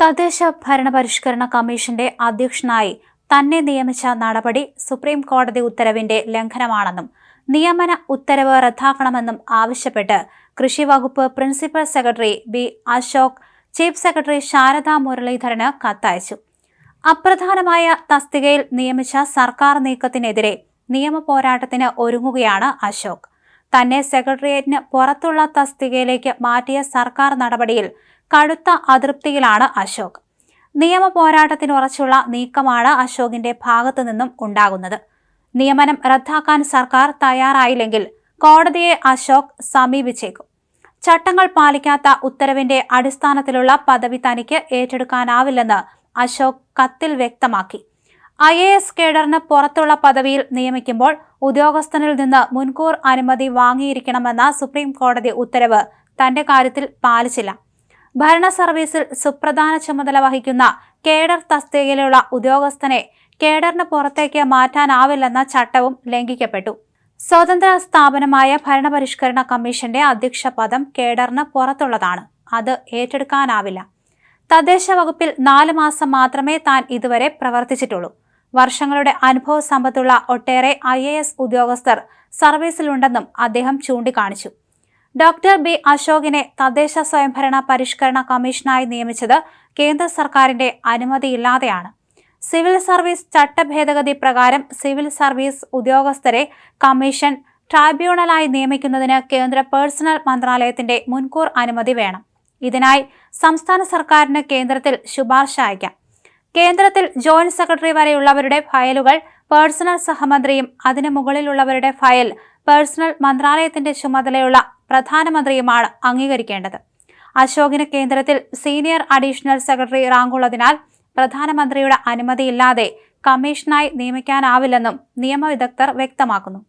തദ്ദേശ ഭരണ പരിഷ്കരണ കമ്മീഷന്റെ അധ്യക്ഷനായി തന്നെ നിയമിച്ച നടപടി സുപ്രീം കോടതി ഉത്തരവിന്റെ ലംഘനമാണെന്നും നിയമന ഉത്തരവ് റദ്ദാക്കണമെന്നും ആവശ്യപ്പെട്ട് കൃഷി വകുപ്പ് principal secretary B Ashok chief secretary Sharada മുരളീധരന് കത്തയച്ചു. അപ്രധാനമായ തസ്തികയിൽ നിയമിച്ച സർക്കാർ നീക്കത്തിനെതിരെ നിയമ പോരാട്ടത്തിന് ഒരുങ്ങുകയാണ് അശോക്. തന്നെ സെക്രട്ടേറിയറ്റിന് പുറത്തുള്ള തസ്തികയിലേക്ക് മാറ്റിയ സർക്കാർ നടപടിയിൽ കടുത്ത അതൃപ്തിയിലാണ് അശോക്. നിയമ പോരാട്ടത്തിനുറച്ചുള്ള നീക്കമാണ് അശോകിന്റെ ഭാഗത്തു നിന്നും ഉണ്ടാകുന്നത്. നിയമനം റദ്ദാക്കാൻ സർക്കാർ തയ്യാറായില്ലെങ്കിൽ കോടതിയെ അശോക് സമീപിച്ചേക്കും. ചട്ടങ്ങൾ പാലിക്കാത്ത ഉത്തരവിന്റെ അടിസ്ഥാനത്തിലുള്ള പദവി തനിക്ക് ഏറ്റെടുക്കാനാവില്ലെന്ന് അശോക് കത്തിൽ വ്യക്തമാക്കി. ഐ എ എസ് കേഡറിന് പുറത്തുള്ള പദവിയിൽ നിയമിക്കുമ്പോൾ ഉദ്യോഗസ്ഥനിൽ നിന്ന് മുൻകൂർ അനുമതി വാങ്ങിയിരിക്കണമെന്ന സുപ്രീം കോടതി ഉത്തരവ് തന്റെ കാര്യത്തിൽ പാലിച്ചില്ല. ഭരണ സർവീസിൽ സുപ്രധാന ചുമതല വഹിക്കുന്ന കേഡർ തസ്തികയിലുള്ള ഉദ്യോഗസ്ഥനെ കേഡറിന് പുറത്തേക്ക് മാറ്റാനാവില്ലെന്ന ചട്ടവും ലംഘിക്കപ്പെട്ടു. സ്വതന്ത്ര സ്ഥാപനമായ ഭരണപരിഷ്കരണ കമ്മീഷന്റെ അധ്യക്ഷ പദം കേഡറിന് പുറത്തുള്ളതാണ്. അത് ഏറ്റെടുക്കാനാവില്ല. തദ്ദേശ വകുപ്പിൽ നാല് മാസം മാത്രമേ താൻ ഇതുവരെ പ്രവർത്തിച്ചിട്ടുള്ളൂ. വർഷങ്ങളുടെ അനുഭവ സമ്പത്തുള്ള ഒട്ടേറെ ഐ ഉദ്യോഗസ്ഥർ സർവീസിലുണ്ടെന്നും അദ്ദേഹം ചൂണ്ടിക്കാണിച്ചു. ഡോക്ടർ ബി അശോകിനെ തദ്ദേശ സ്വയംഭരണ പരിഷ്കരണ കമ്മീഷനായി നിയമിച്ചത് കേന്ദ്ര സർക്കാരിന്റെ അനുമതിയില്ലാതെയാണ്. സിവിൽ സർവീസ് ചട്ടഭേദഗതി പ്രകാരം സിവിൽ സർവീസ് ഉദ്യോഗസ്ഥരെ കമ്മീഷൻ ട്രൈബ്യൂണലായി നിയമിക്കുന്നതിന് കേന്ദ്ര പേഴ്സണൽ മന്ത്രാലയത്തിന്റെ മുൻകൂർ അനുമതി വേണം. ഇതിനായി സംസ്ഥാന സർക്കാരിന് കേന്ദ്രത്തിൽ ശുപാർശ അയക്കാം. കേന്ദ്രത്തിൽ ജോയിന്റ് സെക്രട്ടറി വരെയുള്ളവരുടെ ഫയലുകൾ പേഴ്സണൽ സഹമന്ത്രിയും അതിനു മുകളിലുള്ളവരുടെ ഫയൽ പേഴ്സണൽ മന്ത്രാലയത്തിന്റെ ചുമതലയുള്ള പ്രധാനമന്ത്രിയുമാണ് അംഗീകരിക്കേണ്ടത്. അശോകിന് കേന്ദ്രത്തിൽ സീനിയർ അഡീഷണൽ സെക്രട്ടറി റാങ്കുള്ളതിനാൽ പ്രധാനമന്ത്രിയുടെ അനുമതിയില്ലാതെ കമ്മീഷനായി നിയമിക്കാനാവില്ലെന്നും നിയമവിദഗ്ധർ വ്യക്തമാക്കുന്നു.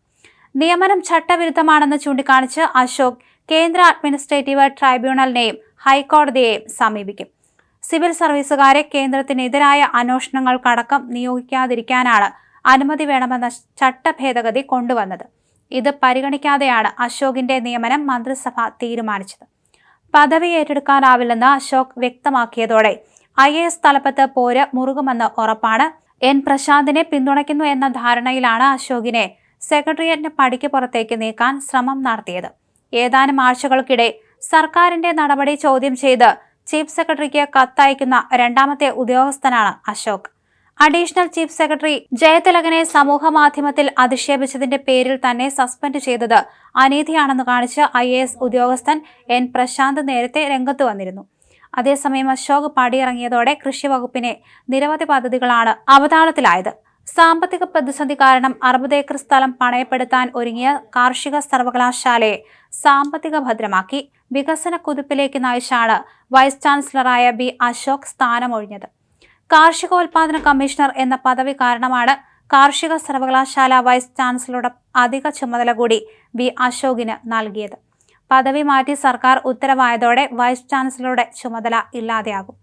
നിയമനം ചട്ടവിരുദ്ധമാണെന്ന് ചൂണ്ടിക്കാണിച്ച് അശോക് കേന്ദ്ര അഡ്മിനിസ്ട്രേറ്റീവ് ട്രൈബ്യൂണലിനെയും ഹൈക്കോടതിയെയും സമീപിക്കും. സിവിൽ സർവീസുകാരെ കേന്ദ്രത്തിനെതിരായ അന്വേഷണങ്ങൾക്കടക്കം നിയോഗിക്കാതിരിക്കാനാണ് അനുമതി വേണമെന്ന ചട്ടഭേദഗതി കൊണ്ടുവന്നത്. ഇത് പരിഗണിക്കാതെയാണ് അശോകിന്റെ നിയമനം മന്ത്രിസഭ തീരുമാനിച്ചത്. പദവി ഏറ്റെടുക്കാനാവില്ലെന്ന് അശോക് വ്യക്തമാക്കിയതോടെ ഐ എ എസ് തലപ്പത്ത് പോര് മുറുകുമെന്ന് ഉറപ്പാണ്. എൻ പ്രശാന്തിനെ പിന്തുണയ്ക്കുന്നു എന്ന ധാരണയിലാണ് അശോകിനെ സെക്രട്ടേറിയറ്റിന് പടിക്ക് പുറത്തേക്ക് നീക്കാൻ ശ്രമം നടത്തിയത്. ഏതാനും ആഴ്ചകൾക്കിടെ സർക്കാരിന്റെ നടപടി ചോദ്യം ചെയ്ത് ചീഫ് സെക്രട്ടറിക്ക് കത്തയക്കുന്ന രണ്ടാമത്തെ ഉദ്യോഗസ്ഥനാണ് അശോക്. അഡീഷണൽ ചീഫ് സെക്രട്ടറി ജയതിലകനെ സമൂഹ മാധ്യമത്തിൽ അധിക്ഷേപിച്ചതിന്റെ പേരിൽ തന്നെ സസ്പെൻഡ് ചെയ്തത് അനീതിയാണെന്ന് കാണിച്ച് ഐ എ എസ് ഉദ്യോഗസ്ഥൻ എൻ പ്രശാന്ത് നേരത്തെ രംഗത്ത് വന്നിരുന്നു. അതേസമയം അശോക് പടിയിറങ്ങിയതോടെ കൃഷിവകുപ്പിനെ നിരവധി പദ്ധതികളാണ് അവതാളത്തിലായത്. സാമ്പത്തിക പ്രതിസന്ധി കാരണം അറുപത് ഏക്കർ സ്ഥലം പണയപ്പെടുത്താൻ ഒരുങ്ങിയ കാർഷിക സർവകലാശാലയെ സാമ്പത്തിക ഭദ്രമാക്കി. വികസന കുതിപ്പിലേക്ക് നയിച്ചാണ് വൈസ് ചാൻസലറായ ബി അശോക് സ്ഥാനമൊഴിഞ്ഞത്. കാർഷികോൽപാദന കമ്മീഷണർ എന്ന പദവി കാരണമാണ് കാർഷിക സർവകലാശാല വൈസ് ചാൻസലറുടെ അധിക ചുമതല കൂടി വി അശോകിന് നൽകിയത്. പദവി മാറ്റി സർക്കാർ ഉത്തരവായതോടെ വൈസ് ചാൻസലറുടെ ചുമതല ഇല്ലാതെയാകും.